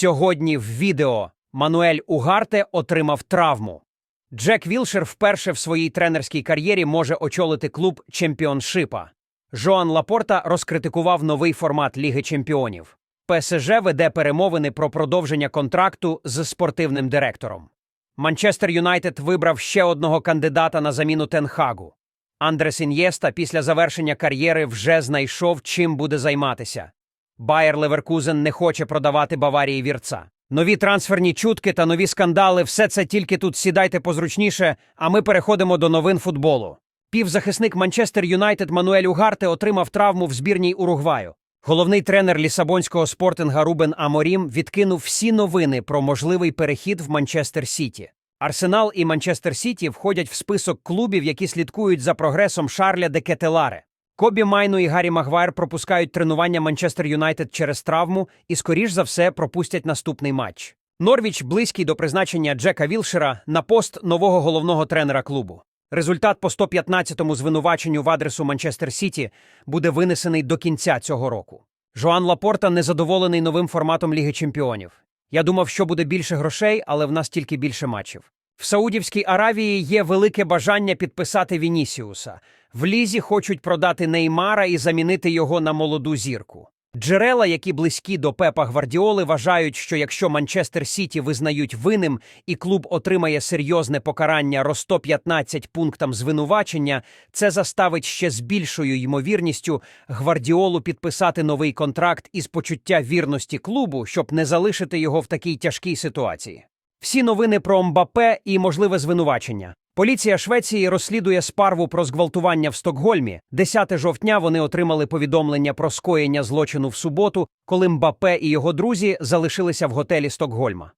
Сьогодні в відео Мануель Угарте отримав травму. Джек Вілшер вперше в своїй тренерській кар'єрі може очолити клуб чемпіоншипа. Жоан Лапорта розкритикував новий формат Ліги чемпіонів. ПСЖ веде перемовини про продовження контракту з спортивним директором. Манчестер Юнайтед вибрав ще одного кандидата на заміну Тенхагу. Андрес Ін'єста після завершення кар'єри вже знайшов, чим буде займатися. Байер Леверкузен не хоче продавати Баварії вірца. Нові трансферні чутки та нові скандали все це тільки тут сідайте позручніше, а ми переходимо до новин футболу. Півзахисник Манчестер Юнайтед Мануель Угарте отримав травму в збірній Уругваю. Головний тренер лісабонського спортинга Рубен Аморім відкинув всі новини про можливий перехід в Манчестер Сіті. Арсенал і Манчестер Сіті входять в список клубів, які слідкують за прогресом Шарля де Кетеларе. Кобі Майну і Гаррі Магуайр пропускають тренування Манчестер Юнайтед через травму і, скоріш за все, пропустять наступний матч. Норвіч близький до призначення Джека Вілшера на пост нового головного тренера клубу. Результат по 115-му звинуваченню в адресу Манчестер Сіті буде винесений до кінця цього року. Жоан Лапорта незадоволений новим форматом Ліги Чемпіонів. Я думав, що буде більше грошей, але в нас тільки більше матчів. В Саудівській Аравії є велике бажання підписати Вінісіуса. В лізі хочуть продати Неймара і замінити його на молоду зірку. Джерела, які близькі до Пепа Гвардіоли, вважають, що якщо Манчестер Сіті визнають винним і клуб отримає серйозне покарання ро 115 пунктам звинувачення, це заставить ще з більшою ймовірністю Гвардіолу підписати новий контракт із почуття вірності клубу, щоб не залишити його в такій тяжкій ситуації. Всі новини про Мбапе і можливе звинувачення. Поліція Швеції розслідує спарву про зґвалтування в Стокгольмі. 10 жовтня вони отримали повідомлення про скоєння злочину в суботу, коли Мбапе і його друзі залишилися в готелі Стокгольма.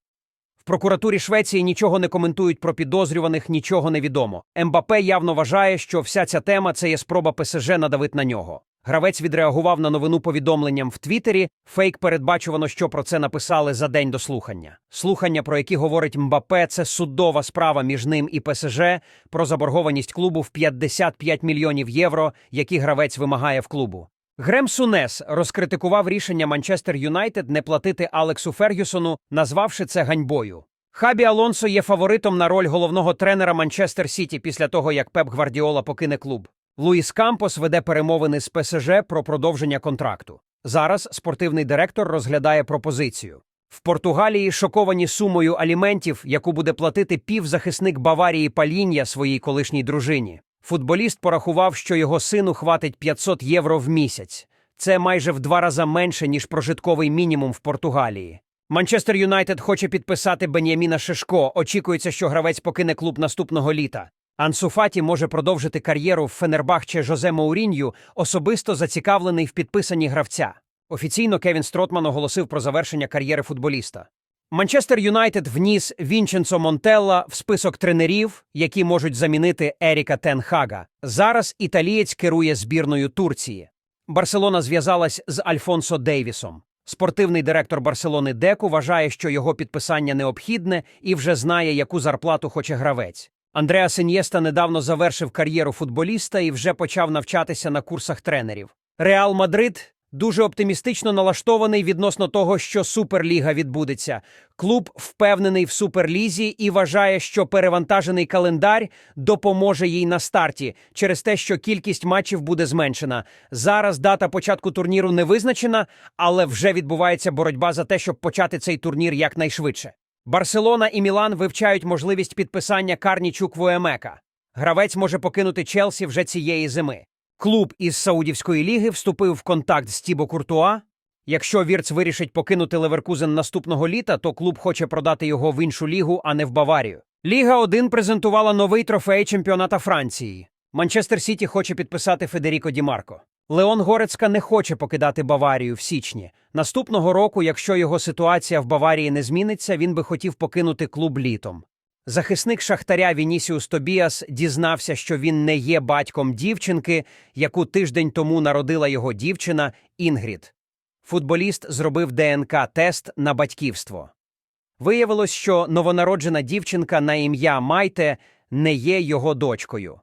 В прокуратурі Швеції нічого не коментують про підозрюваних, нічого не відомо. Мбапе явно вважає, що вся ця тема це є спроба ПСЖ надавити на нього. Гравець відреагував на новину повідомленням в Твіттері. Фейк передбачувано, що про це написали за день до слухання. Слухання, про які говорить Мбапе, це судова справа між ним і ПСЖ про заборгованість клубу в 55 мільйонів євро, які гравець вимагає в клубу. Грем Сунес розкритикував рішення Манчестер Юнайтед не платити Алексу Фергюсону, назвавши це ганьбою. Хабі Алонсо є фаворитом на роль головного тренера Манчестер Сіті після того, як Пеп Гвардіола покине клуб. Луїс Кампос веде перемовини з ПСЖ про продовження контракту. Зараз спортивний директор розглядає пропозицію. В Португалії шоковані сумою аліментів, яку буде платити півзахисник Баварії Паління своїй колишній дружині. Футболіст порахував, що його сину хватить 500 євро в місяць. Це майже в два рази менше, ніж прожитковий мінімум в Португалії. Манчестер Юнайтед хоче підписати Бен'яміна Шишко. Очікується, що гравець покине клуб наступного літа. Ансу Фаті може продовжити кар'єру в Фенербахче Жозе Маурінью, особисто зацікавлений в підписанні гравця. Офіційно Кевін Стротман оголосив про завершення кар'єри футболіста. Манчестер Юнайтед вніс Вінченцо Монтелла в список тренерів, які можуть замінити Еріка Тенхага. Зараз італієць керує збірною Турції. Барселона зв'язалась з Альфонсо Дейвісом. Спортивний директор Барселони Деку вважає, що його підписання необхідне і вже знає, яку зарплату хоче гравець. Андреа Синьєста недавно завершив кар'єру футболіста і вже почав навчатися на курсах тренерів. Реал Мадрид дуже оптимістично налаштований відносно того, що Суперліга відбудеться. Клуб впевнений в суперлізі і вважає, що перевантажений календар допоможе їй на старті через те, що кількість матчів буде зменшена. Зараз дата початку турніру не визначена, але вже відбувається боротьба за те, щоб почати цей турнір якнайшвидше. Барселона і Мілан вивчають можливість підписання Карнічук Вуемека. Гравець може покинути Челсі вже цієї зими. Клуб із Саудівської ліги вступив в контакт з Тібо Куртуа. Якщо Вірц вирішить покинути Леверкузен наступного літа, то клуб хоче продати його в іншу лігу, а не в Баварію. Ліга 1 презентувала новий трофей чемпіоната Франції. Манчестер Сіті хоче підписати Федеріко Ді Марко. Леон Горецька не хоче покидати Баварію в січні. Наступного року, якщо його ситуація в Баварії не зміниться, він би хотів покинути клуб літом. Захисник Шахтаря Вінісіус Тобіас дізнався, що він не є батьком дівчинки, яку тиждень тому народила його дівчина Інгрід. Футболіст зробив ДНК-тест на батьківство. Виявилось, що новонароджена дівчинка на ім'я Майте не є його дочкою.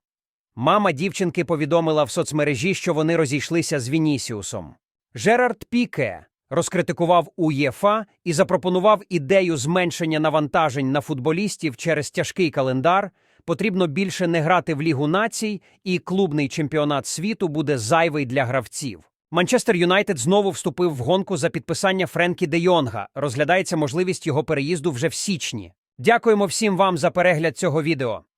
Мама дівчинки повідомила в соцмережі, що вони розійшлися з Вінісіусом. Жерард Піке, розкритикував УЄФА і запропонував ідею зменшення навантажень на футболістів через тяжкий календар. Потрібно більше не грати в Лігу націй, і клубний чемпіонат світу буде зайвий для гравців. Манчестер Юнайтед знову вступив в гонку за підписання Френкі де Йонга. Розглядається можливість його переїзду вже в січні. Дякуємо всім вам за перегляд цього відео.